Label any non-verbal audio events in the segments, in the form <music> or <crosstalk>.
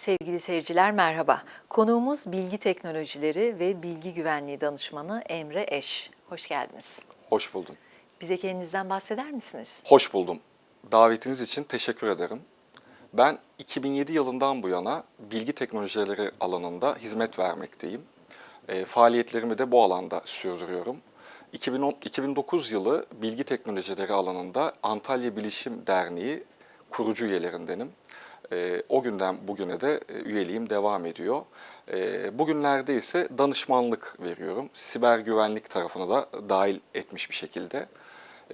Sevgili seyirciler merhaba. Konuğumuz bilgi teknolojileri ve bilgi güvenliği danışmanı Emre Eş. Hoş geldiniz. Hoş buldum. Bize kendinizden bahseder misiniz? Hoş buldum. Davetiniz için teşekkür ederim. Ben 2007 yılından bu yana bilgi teknolojileri alanında hizmet vermekteyim. E, faaliyetlerimi de bu alanda sürdürüyorum. 2010, 2009 yılı bilgi teknolojileri alanında Antalya Bilişim Derneği kurucu üyelerindenim. E, o günden bugüne de e, üyeliğim devam ediyor. E, bugünlerde ise danışmanlık veriyorum. Siber güvenlik tarafını da dahil etmiş bir şekilde.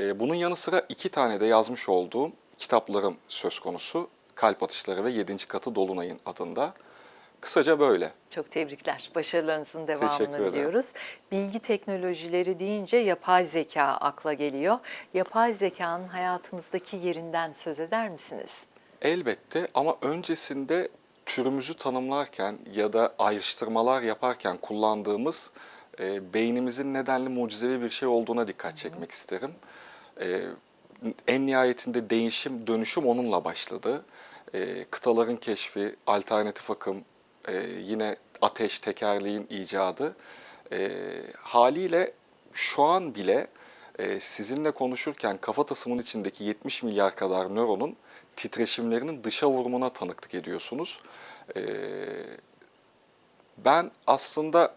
E, bunun yanı sıra iki tane de yazmış olduğum kitaplarım söz konusu. Kalp Atışları ve 7. Katı Dolunay'ın adında. Kısaca böyle. Çok tebrikler. Başarılarınızın devamını diliyoruz. Bilgi teknolojileri deyince yapay zeka akla geliyor. Yapay zekanın hayatımızdaki yerinden söz eder misiniz? Elbette ama öncesinde türümüzü tanımlarken ya da ayrıştırmalar yaparken kullandığımız e, beynimizin nedenli mucizevi bir şey olduğuna dikkat çekmek isterim. E, en nihayetinde değişim, dönüşüm onunla başladı. E, kıtaların keşfi, alternatif akım, e, yine ateş, tekerleğin icadı. E, haliyle şu an bile e, sizinle konuşurken kafatasımın içindeki 70 milyar kadar nöronun titreşimlerinin dışa vurumuna tanıklık ediyorsunuz. E, ben aslında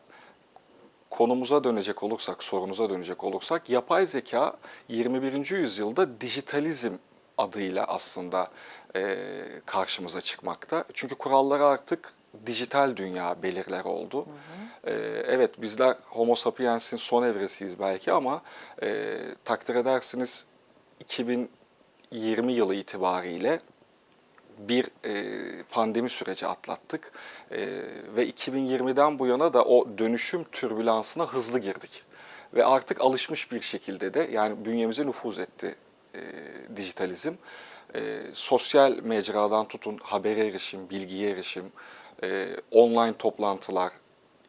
konumuza dönecek olursak, sorunuza dönecek olursak yapay zeka 21. yüzyılda dijitalizm adıyla aslında e, karşımıza çıkmakta. Çünkü kuralları artık dijital dünya belirler oldu. E, evet bizler Homo sapiens'in son evresiyiz belki ama e, takdir edersiniz 2020 yılı itibariyle bir e, pandemi süreci atlattık. E, ve 2020'den bu yana da o dönüşüm türbülansına hızlı girdik. Ve artık alışmış bir şekilde de yani bünyemize nüfuz etti e, dijitalizm. E, sosyal mecradan tutun habere erişim, bilgiye erişim, e, online toplantılar,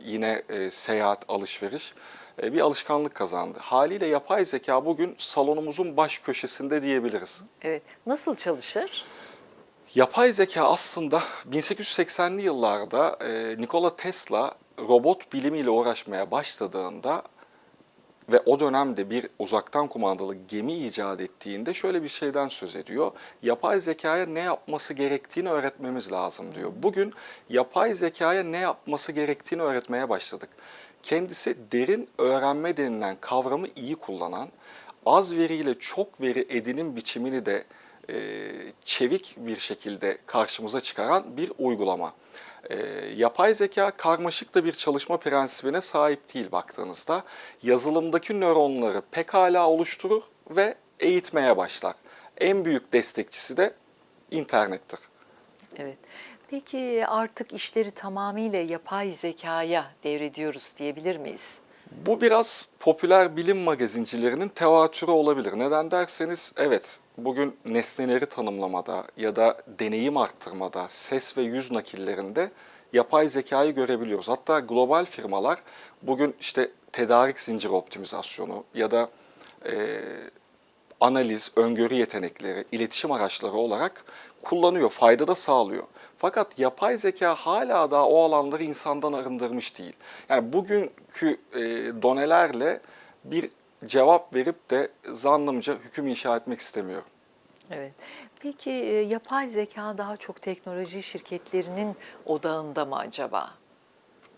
yine e, seyahat, alışveriş bir alışkanlık kazandı. Haliyle yapay zeka bugün salonumuzun baş köşesinde diyebiliriz. Evet. Nasıl çalışır? Yapay zeka aslında 1880'li yıllarda e, Nikola Tesla robot bilimiyle uğraşmaya başladığında ve o dönemde bir uzaktan kumandalı gemi icat ettiğinde şöyle bir şeyden söz ediyor. Yapay zekaya ne yapması gerektiğini öğretmemiz lazım diyor. Bugün yapay zekaya ne yapması gerektiğini öğretmeye başladık. Kendisi derin öğrenme denilen kavramı iyi kullanan, az veriyle çok veri edinim biçimini de e, çevik bir şekilde karşımıza çıkaran bir uygulama. E, yapay zeka karmaşık da bir çalışma prensibine sahip değil baktığınızda. Yazılımdaki nöronları pekala oluşturur ve eğitmeye başlar. En büyük destekçisi de internettir. Evet. Peki artık işleri tamamıyla yapay zekaya devrediyoruz diyebilir miyiz? Bu biraz popüler bilim magazincilerinin tevatürü olabilir. Neden derseniz evet bugün nesneleri tanımlamada ya da deneyim arttırmada, ses ve yüz nakillerinde yapay zekayı görebiliyoruz. Hatta global firmalar bugün işte tedarik zinciri optimizasyonu ya da e, analiz, öngörü yetenekleri, iletişim araçları olarak kullanıyor, fayda da sağlıyor. Fakat yapay zeka hala da o alanları insandan arındırmış değil. Yani bugünkü e, donelerle bir cevap verip de zannımca hüküm inşa etmek istemiyorum. Evet. Peki e, yapay zeka daha çok teknoloji şirketlerinin odağında mı acaba?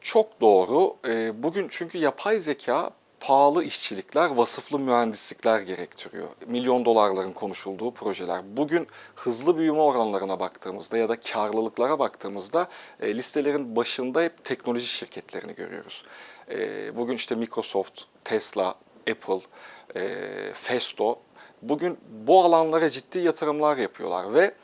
Çok doğru. E, Bugün çünkü yapay zeka pahalı işçilikler, vasıflı mühendislikler gerektiriyor. Milyon dolarların konuşulduğu projeler. Bugün hızlı büyüme oranlarına baktığımızda ya da karlılıklara baktığımızda e, listelerin başında hep teknoloji şirketlerini görüyoruz. E, Bugün işte Microsoft, Tesla, Apple, e, Festo bugün bu alanlara ciddi yatırımlar yapıyorlar ve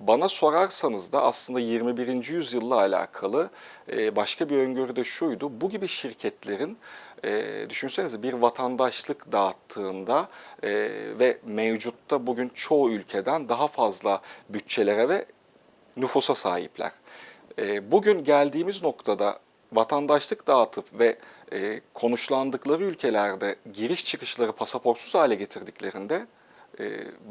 bana sorarsanız da aslında 21. yüzyılla alakalı e, başka bir öngörü de şuydu. Bu gibi şirketlerin e, düşünsenize bir vatandaşlık dağıttığında e, ve mevcutta bugün çoğu ülkeden daha fazla bütçelere ve nüfusa sahipler. Bugün geldiğimiz noktada vatandaşlık dağıtıp ve konuşlandıkları ülkelerde giriş çıkışları pasaportsuz hale getirdiklerinde e,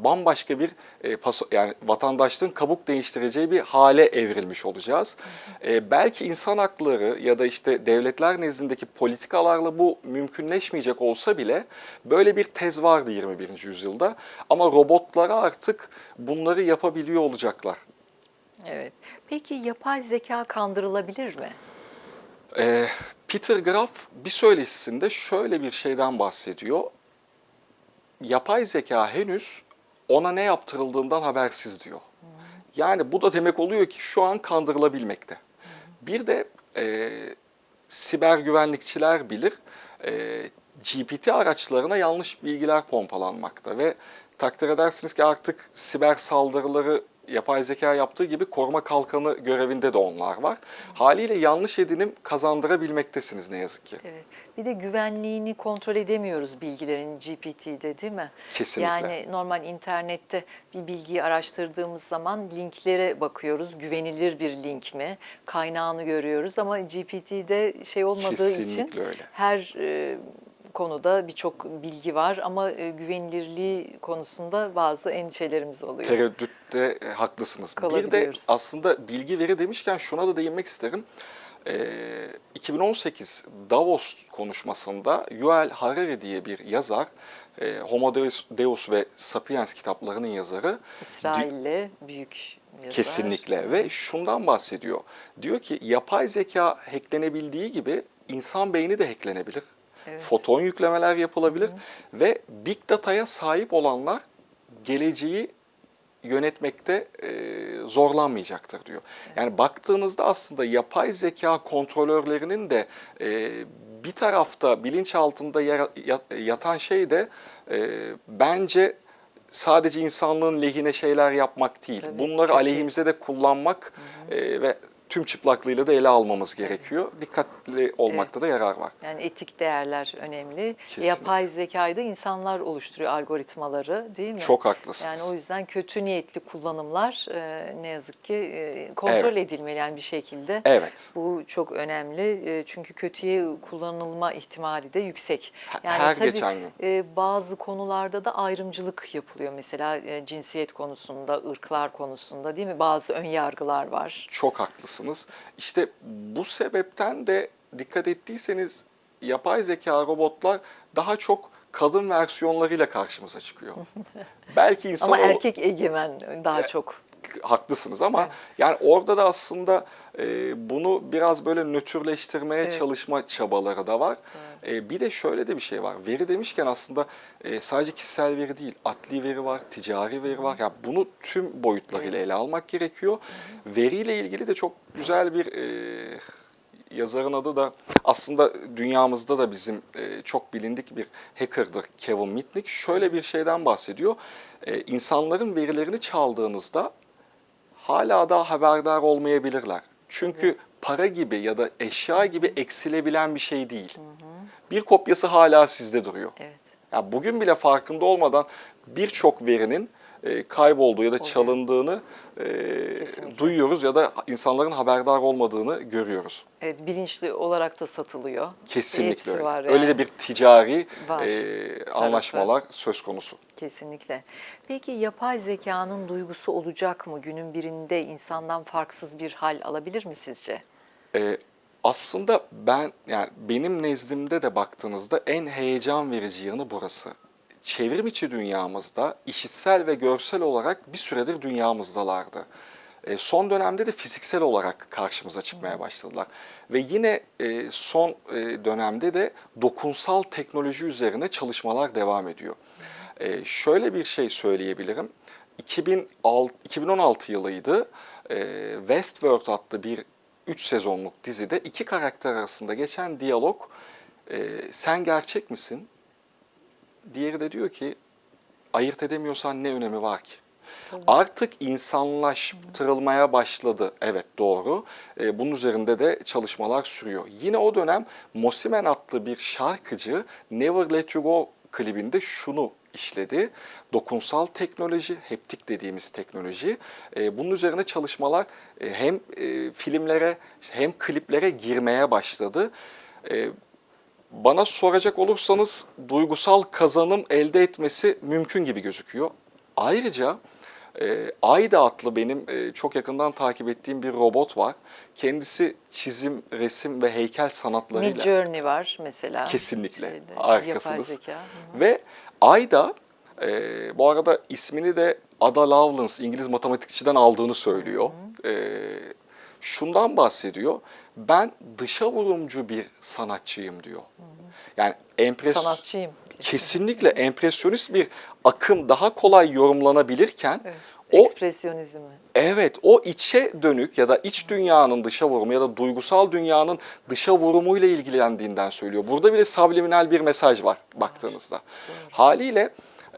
bambaşka bir e, paso- yani vatandaşlığın kabuk değiştireceği bir hale evrilmiş olacağız. E, belki insan hakları ya da işte devletler nezdindeki politikalarla bu mümkünleşmeyecek olsa bile böyle bir tez vardı 21. yüzyılda. Ama robotlara artık bunları yapabiliyor olacaklar. Evet. Peki yapay zeka kandırılabilir mi? Ee, Peter Graf bir söyleşisinde şöyle bir şeyden bahsediyor. Yapay zeka henüz ona ne yaptırıldığından habersiz diyor. Yani bu da demek oluyor ki şu an kandırılabilmekte. Bir de e, siber güvenlikçiler bilir, e, GPT araçlarına yanlış bilgiler pompalanmakta ve takdir edersiniz ki artık siber saldırıları yapay zeka yaptığı gibi koruma kalkanı görevinde de onlar var. Haliyle yanlış edinim kazandırabilmektesiniz ne yazık ki. Evet. Bir de güvenliğini kontrol edemiyoruz bilgilerin GPT'de değil mi? Kesinlikle. Yani normal internette bir bilgiyi araştırdığımız zaman linklere bakıyoruz. Güvenilir bir link mi? Kaynağını görüyoruz ama GPT'de şey olmadığı için Kesinlikle öyle. her e, konuda birçok bilgi var ama e, güvenilirliği konusunda bazı endişelerimiz oluyor. Tereddütte e, haklısınız. Bir de aslında bilgi veri demişken şuna da değinmek isterim. Ee, 2018 Davos konuşmasında Yuval Harari diye bir yazar, e, Homo Deus, Deus ve Sapiens kitaplarının yazarı. İsrail'le büyük yazar. Kesinlikle ve şundan bahsediyor. Diyor ki yapay zeka hacklenebildiği gibi insan beyni de hacklenebilir. Evet. Foton yüklemeler yapılabilir ve big data'ya sahip olanlar geleceği yönetmekte e, zorlanmayacaktır diyor. Yani baktığınızda aslında yapay zeka kontrolörlerinin de e, bir tarafta bilinç altında yatan şey de e, bence sadece insanlığın lehine şeyler yapmak değil. Tabii, Bunları kötü. aleyhimize de kullanmak e, ve tüm çıplaklığıyla da ele almamız gerekiyor. Dikkatli olmakta da yarar var. Yani etik değerler önemli. Kesinlikle. Yapay zekayı da insanlar oluşturuyor algoritmaları değil mi? Çok haklısınız. Yani o yüzden kötü niyetli kullanımlar e, ne yazık ki e, kontrol Evet. edilmeli yani bir şekilde. Evet. Bu çok önemli e, çünkü kötüye kullanılma ihtimali de yüksek. Yani Her tabii, geçen gün. e, bazı konularda da ayrımcılık yapılıyor. Mesela e, cinsiyet konusunda, ırklar konusunda değil mi? Bazı ön yargılar var. Çok haklısınız. İşte bu sebepten de dikkat ettiyseniz yapay zeka robotlar daha çok kadın versiyonlarıyla karşımıza çıkıyor. <laughs> Belki insan Ama erkek egemen daha çok. Haklısınız ama Evet. yani orada da aslında e, bunu biraz böyle nötrleştirmeye Evet. çalışma çabaları da var. E, bir de şöyle de bir şey var. Veri demişken aslında e, sadece kişisel veri değil, adli veri var, ticari veri var. Yani bunu tüm boyutlarıyla ele almak gerekiyor. Veriyle ilgili de çok güzel bir e, yazarın adı da aslında dünyamızda da bizim e, çok bilindik bir hacker'dır Kevin Mitnick. Şöyle bir şeyden bahsediyor. E, insanların verilerini çaldığınızda hala da haberdar olmayabilirler. Çünkü para gibi ya da eşya gibi eksilebilen bir şey değil. Bir kopyası hala sizde duruyor. Evet. Ya bugün bile farkında olmadan birçok verinin kaybolduğu ya da çalındığını e, Kesinlikle. duyuyoruz ya da insanların haberdar olmadığını görüyoruz. Evet, bilinçli olarak da satılıyor. Kesinlikle öyle. var Öyle yani. de bir ticari Var. e, anlaşmalar söz konusu. Kesinlikle. Peki yapay zekanın duygusu olacak mı? Günün birinde insandan farksız bir hal alabilir mi sizce? Ee, aslında ben yani benim nezdimde de baktığınızda en heyecan verici yanı burası. Çevrim içi dünyamızda işitsel ve görsel olarak bir süredir dünyamızdalardı. Ee, son dönemde de fiziksel olarak karşımıza çıkmaya başladılar. Ve yine e, son e, dönemde de dokunsal teknoloji üzerine çalışmalar devam ediyor. Ee, şöyle bir şey söyleyebilirim. 2006, 2016 yılıydı. Ee, Westworld adlı bir 3 sezonluk dizide iki karakter arasında geçen diyalog e, sen gerçek misin? Diğeri de diyor ki ayırt edemiyorsan ne önemi var ki? Artık insanlaştırılmaya başladı. Evet doğru. E, bunun üzerinde de çalışmalar sürüyor. Yine o dönem Mosimen adlı bir şarkıcı Never Let You Go klibinde şunu işledi. Dokunsal teknoloji, heptik dediğimiz teknoloji. E, bunun üzerine çalışmalar e, hem e, filmlere hem kliplere girmeye başladı. E, Bana soracak olursanız duygusal kazanım elde etmesi mümkün gibi gözüküyor. Ayrıca e, Ayda adlı benim e, çok yakından takip ettiğim bir robot var. Kendisi çizim, resim ve heykel sanatlarıyla Journey var mesela. kesinlikle Şeyde, harikasınız. Yapay zeka. Hı hı. Ve Ayda e, bu arada ismini de Ada Lovelace İngiliz matematikçiden aldığını söylüyor. E, şundan bahsediyor. Ben dışa vurumcu bir sanatçıyım diyor. Yani empres Sanatçıyım. kesinlikle empresyonist bir akım daha kolay yorumlanabilirken Evet. o Ekspresyonizmi. Evet, o içe dönük ya da iç dünyanın dışa vurumu ya da duygusal dünyanın dışa vurumuyla ilgilendiğinden söylüyor. Burada bile subliminal bir mesaj var baktığınızda. Haliyle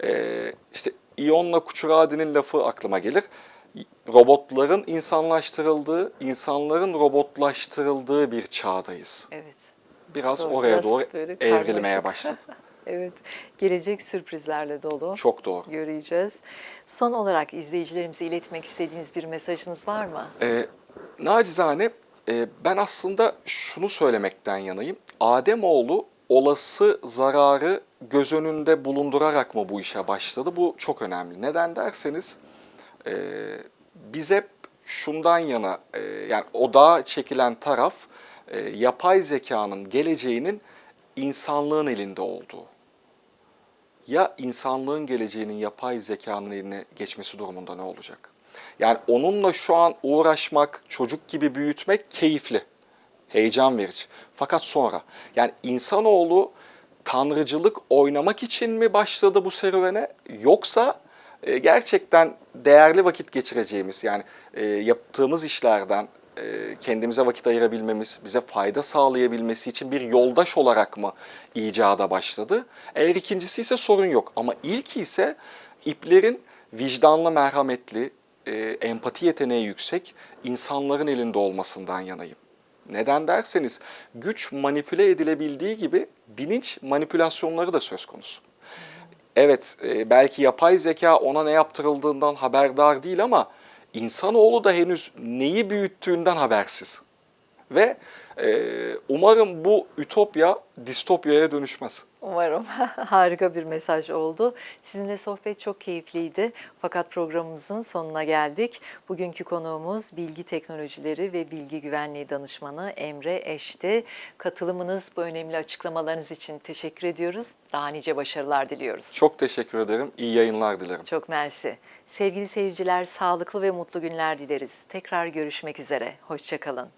e, işte Ion'la Kuçuradi'nin lafı aklıma gelir. Robotların insanlaştırıldığı, insanların robotlaştırıldığı bir çağdayız. Evet. Biraz Doğru, oraya biraz doğru evrilmeye başladı. <laughs> Evet. Gelecek sürprizlerle dolu. Çok doğru. Göreceğiz. Son olarak izleyicilerimize iletmek istediğiniz bir mesajınız var mı? E, nacizane e, ben aslında şunu söylemekten yanayım. Ademoğlu olası zararı göz önünde bulundurarak mı bu işe başladı? Bu çok önemli. Neden derseniz e, biz hep şundan yana e, yani odağa çekilen taraf e, yapay zekanın geleceğinin insanlığın elinde olduğu. Ya insanlığın geleceğinin yapay zekanın eline geçmesi durumunda ne olacak? Yani onunla şu an uğraşmak, çocuk gibi büyütmek keyifli, heyecan verici. Fakat sonra yani insanoğlu tanrıcılık oynamak için mi başladı bu serüvene yoksa e, gerçekten değerli vakit geçireceğimiz yani e, yaptığımız işlerden e, kendimize vakit ayırabilmemiz, bize fayda sağlayabilmesi için bir yoldaş olarak mı icada başladı? Eğer ikincisi ise sorun yok ama ilki ise iplerin vicdanlı, merhametli, e, empati yeteneği yüksek insanların elinde olmasından yanayım. Neden derseniz güç manipüle edilebildiği gibi bilinç manipülasyonları da söz konusu. Evet e, belki yapay zeka ona ne yaptırıldığından haberdar değil ama insanoğlu da henüz neyi büyüttüğünden habersiz. Ve umarım bu ütopya distopyaya dönüşmez. Umarım <laughs> harika bir mesaj oldu. Sizinle sohbet çok keyifliydi. Fakat programımızın sonuna geldik. Bugünkü konuğumuz bilgi teknolojileri ve bilgi güvenliği danışmanı Emre Eş'ti. Katılımınız, bu önemli açıklamalarınız için teşekkür ediyoruz. Daha nice başarılar diliyoruz. Çok teşekkür ederim. İyi yayınlar dilerim. Çok mersi. Sevgili seyirciler, sağlıklı ve mutlu günler dileriz. Tekrar görüşmek üzere. Hoşçakalın.